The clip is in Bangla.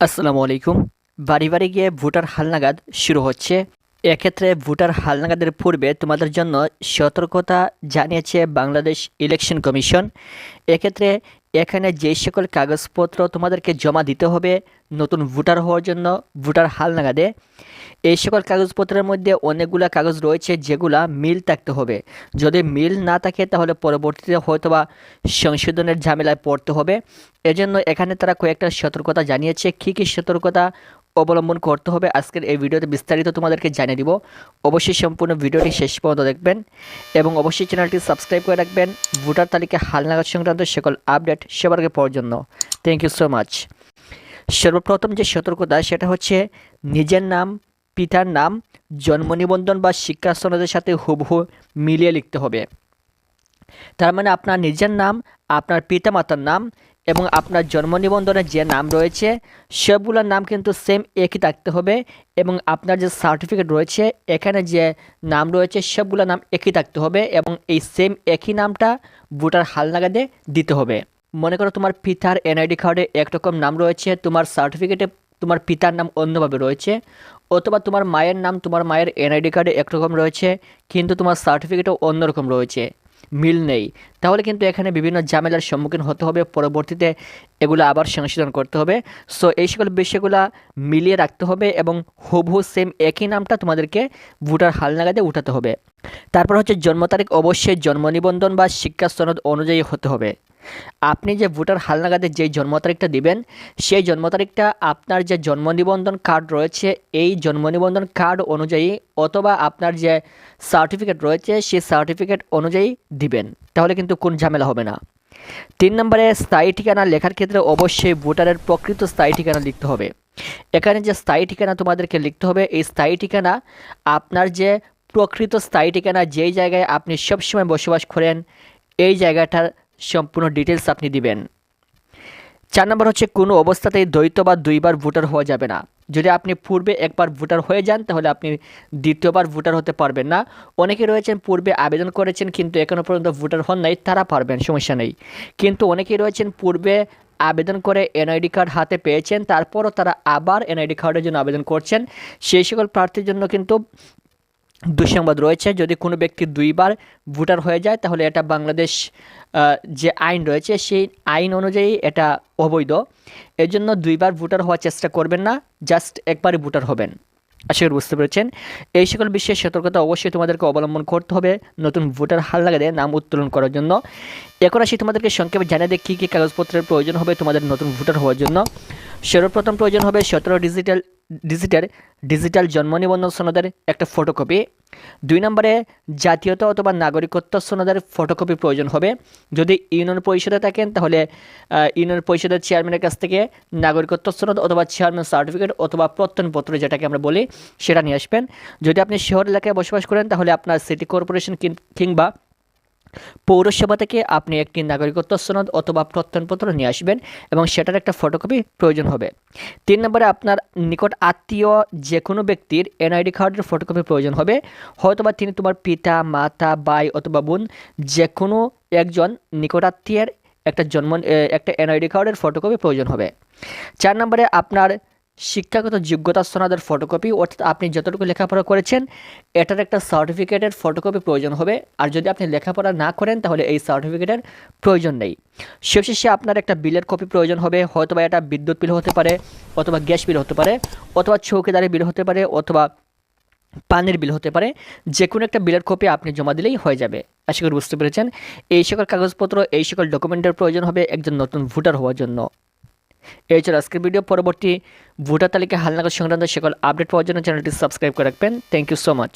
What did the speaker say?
আসসালামু আলাইকুম। বাড়ি বাড়ি গিয়ে ভোটার হালনাগাদ শুরু হচ্ছে। এক্ষেত্রে ভোটার হালনাগাদের পূর্বে তোমাদের জন্য সতর্কতা জানিয়েছে বাংলাদেশ ইলেকশন কমিশন। এক্ষেত্রে এখানে যে সকল কাগজপত্র তোমাদেরকে জমা দিতে হবে, নতুন ভোটার হওয়ার জন্য ভোটার হালনাগাদে। এই সকল কাগজপত্রের মধ্যে অনেকগুলো কাগজ রয়েছে যেগুলা মিল থাকতে হবে। যদি মিল না থাকে, তাহলে পরবর্তীতে হয়তোবা সংশোধনের ঝামেলায় পড়তে হবে। এজন্য এখানে তারা কয়েকটা সতর্কতা জানিয়েছে। কী কী সতর্কতা অবলম্বন করতে হবে আজকের এই ভিডিওতে বিস্তারিত তোমাদেরকে জানিয়ে দিব। অবশ্যই সম্পূর্ণ ভিডিওটি শেষ পর্যন্ত দেখবেন এবং অবশ্যই চ্যানেলটি সাবস্ক্রাইব করে রাখবেন। ভোটার তালিকা হালনাগাদ সংক্রান্ত সকল আপডেট সবার আগে পাওয়ার জন্য। থ্যাংক ইউ সো মাচ সর্বপ্রথম যে সতর্কতা, সেটা হচ্ছে নিজের নাম পিতার নাম জন্ম নিবন্ধন বা শিক্ষা সনদের সাথে হুবহু মিলিয়ে লিখতে হবে। তার মানে আপনার নিজের নাম, আপনার পিতামাতার নাম এবং আপনার জন্ম নিবন্ধনের যে নাম রয়েছে, সবগুলোর নাম কিন্তু সেম একই থাকতে হবে এবং আপনার যে সার্টিফিকেট রয়েছে, এখানে যে নাম রয়েছে সবগুলো নাম একই থাকতে হবে এবং এই সেম একই নামটা ভোটার হালনাগাদে দিতে হবে। মনে করো তোমার পিতার এনআইডি কার্ডে একরকম নাম রয়েছে, তোমার সার্টিফিকেটে তোমার পিতার নাম অন্যভাবে রয়েছে অথবা তোমার মায়ের নাম, তোমার মায়ের এনআইডি কার্ডে একরকম রয়েছে, কিন্তু তোমার সার্টিফিকেটও অন্যরকম রয়েছে। মিল নেই। তাহলে কিন্তু এখানে বিভিন্ন ঝামেলার সম্মুখীন হতে হবে। পরবর্তীতে এগুলো আবার সংশোধন করতে হবে। সো এই সকল বিষয়গুলো মিলিয়ে রাখতে হবে এবং হুবহু সেম একই নামটা তোমাদেরকে ভোটার হালনাগাদে উঠাতে হবে। তারপর হচ্ছে জন্ম তারিখ, অবশ্যই জন্ম নিবন্ধন বা শিক্ষা সনদ অনুযায়ী হতে হবে। আপনি যে ভোটার হালনাগাদে যে জন্ম তারিখটা দিবেন, সেই জন্ম তারিখটা আপনার যে জন্ম নিবন্ধন কার্ড রয়েছে, এই জন্ম নিবন্ধন কার্ড অনুযায়ী অথবা আপনার যে সার্টিফিকেট রয়েছে, সেই সার্টিফিকেট অনুযায়ী দিবেন। তাহলে কিন্তু কোন ঝামেলা হবে না। তিন নম্বরে স্থায়ী ঠিকানা লেখার ক্ষেত্রে অবশ্যই ভোটারের প্রকৃত স্থায়ী ঠিকানা লিখতে হবে। এখানে যে স্থায়ী ঠিকানা তোমাদেরকে লিখতে হবে, এই স্থায়ী ঠিকানা আপনার যে প্রকৃত স্থায়ী ঠিকানা, যেই জায়গায় আপনি সবসময় বসবাস করেন, এই জায়গাটার সম্পূর্ণ ডিটেলস আপনি দিবেন। চার নম্বর হচ্ছে, কোনো অবস্থাতেই দ্বৈত বা দুইবার ভোটার হওয়া যাবে না। যদি আপনি পূর্বে একবার ভোটার হয়ে যান, তাহলে আপনি দ্বিতীয়বার ভোটার হতে পারবেন না। অনেকে রয়েছেন, পূর্বে আবেদন করেছেন, কিন্তু এখনও পর্যন্ত ভোটার হন নাই, তারা পারবেন, সমস্যা নেই। কিন্তু অনেকেই রয়েছেন, পূর্বে আবেদন করে এনআইডি কার্ড হাতে পেয়েছেন, তারপরও তারা আবার এনআইডি কার্ডের জন্য আবেদন করছেন। সেই সকল প্রার্থীর জন্য কিন্তু দুঃসংবাদ রয়েছে, যদি কোনো ব্যক্তি দুইবার ভোটার হয়ে যায়, তাহলে এটা বাংলাদেশ যে আইন রয়েছে, সেই আইন অনুযায়ী এটা অবৈধ। এর জন্য দুইবার ভোটার হওয়ার চেষ্টা করবেন না, জাস্ট একবারই ভোটার হবেন। আশা করি বুঝতে পেরেছেন। এই সকল বিষয়ে সতর্কতা অবশ্যই তোমাদেরকে অবলম্বন করতে হবে নতুন ভোটার হাল লাগাতে, নাম উত্তোলন করার জন্য। এখন আসি তোমাদেরকে সংক্ষেপে জানিয়ে দেয় কী কী কাগজপত্রের প্রয়োজন হবে তোমাদের নতুন ভোটার হওয়ার জন্য। সর্বপ্রথম প্রয়োজন হবে সতেরো ডিজিটাল ডিজিটাল ডিজিটাল জন্ম নিবন্ধন সনদের একটা ফটোকপি দুই নম্বরে, জাতীয়তা অথবা নাগরিকত্ব সনদের ফটোকপি প্রয়োজন হবে। যদি ইউনিয়ন পরিষদে থাকেন, তাহলে ইউনিয়ন পরিষদের চেয়ারম্যানের কাছ থেকে নাগরিকত্ব সনদ অথবা চেয়ারম্যান সার্টিফিকেট অথবা প্রত্যয়নপত্র যেটাকে আমরা বলি, সেটা নিয়ে আসবেন। যদি আপনি শহর এলাকায় বসবাস করেন, তাহলে আপনার সিটি কর্পোরেশন কিংবা পৌরসভা থেকে আপনি একটি নাগরিকত্ব সনদ অথবা প্রত্যয়নপত্র নিয়ে আসবেন এবং সেটার একটা ফটোকপি প্রয়োজন হবে। তিন নম্বরে আপনার নিকট আত্মীয় যে কোনো ব্যক্তির এনআইডি কার্ডের ফটোকপি প্রয়োজন হবে। হয়তোবা তিনি তোমার পিতা, মাতা, ভাই অথবা বোন যে কোনো একজন নিকটাত্মীয়ের একটা জন্ম একটা এনআইডি কার্ডের ফটোকপি প্রয়োজন হবে। চার নম্বরে আপনার শিক্ষাগত যোগ্যতা সনদের ফটোকপি অর্থাৎ আপনি যতটুকু লেখাপড়া করেছেন, এটার একটা সার্টিফিকেটের ফটোকপি প্রয়োজন হবে। আর যদি আপনি লেখাপড়া না করেন, তাহলে এই সার্টিফিকেটের প্রয়োজন নেই। শেষে আপনার একটা বিলের কপি প্রয়োজন হবে। হয়তোবা এটা বিদ্যুৎ বিল হতে পারে, অথবা গ্যাস বিল হতে পারে, অথবা চৌকিদারি বিল হতে পারে, অথবা পানির বিল হতে পারে। যে কোনো একটা বিলের কপি আপনি জমা দিলেই হয়ে যাবে। আশা করি বুঝতে পেরেছেন। এই সকল কাগজপত্র, এই সকল ডকুমেন্টের প্রয়োজন হবে একজন নতুন ভোটার হওয়ার জন্য। এই ছিল আজকের ভিডিও পরবর্তী ভোটার তালিকা হালনাগর সংক্রান্ত সকল আপডেট পাওয়ার জন্য চ্যানেলটি সাবস্ক্রাইব করে রাখবেন। Thank you so much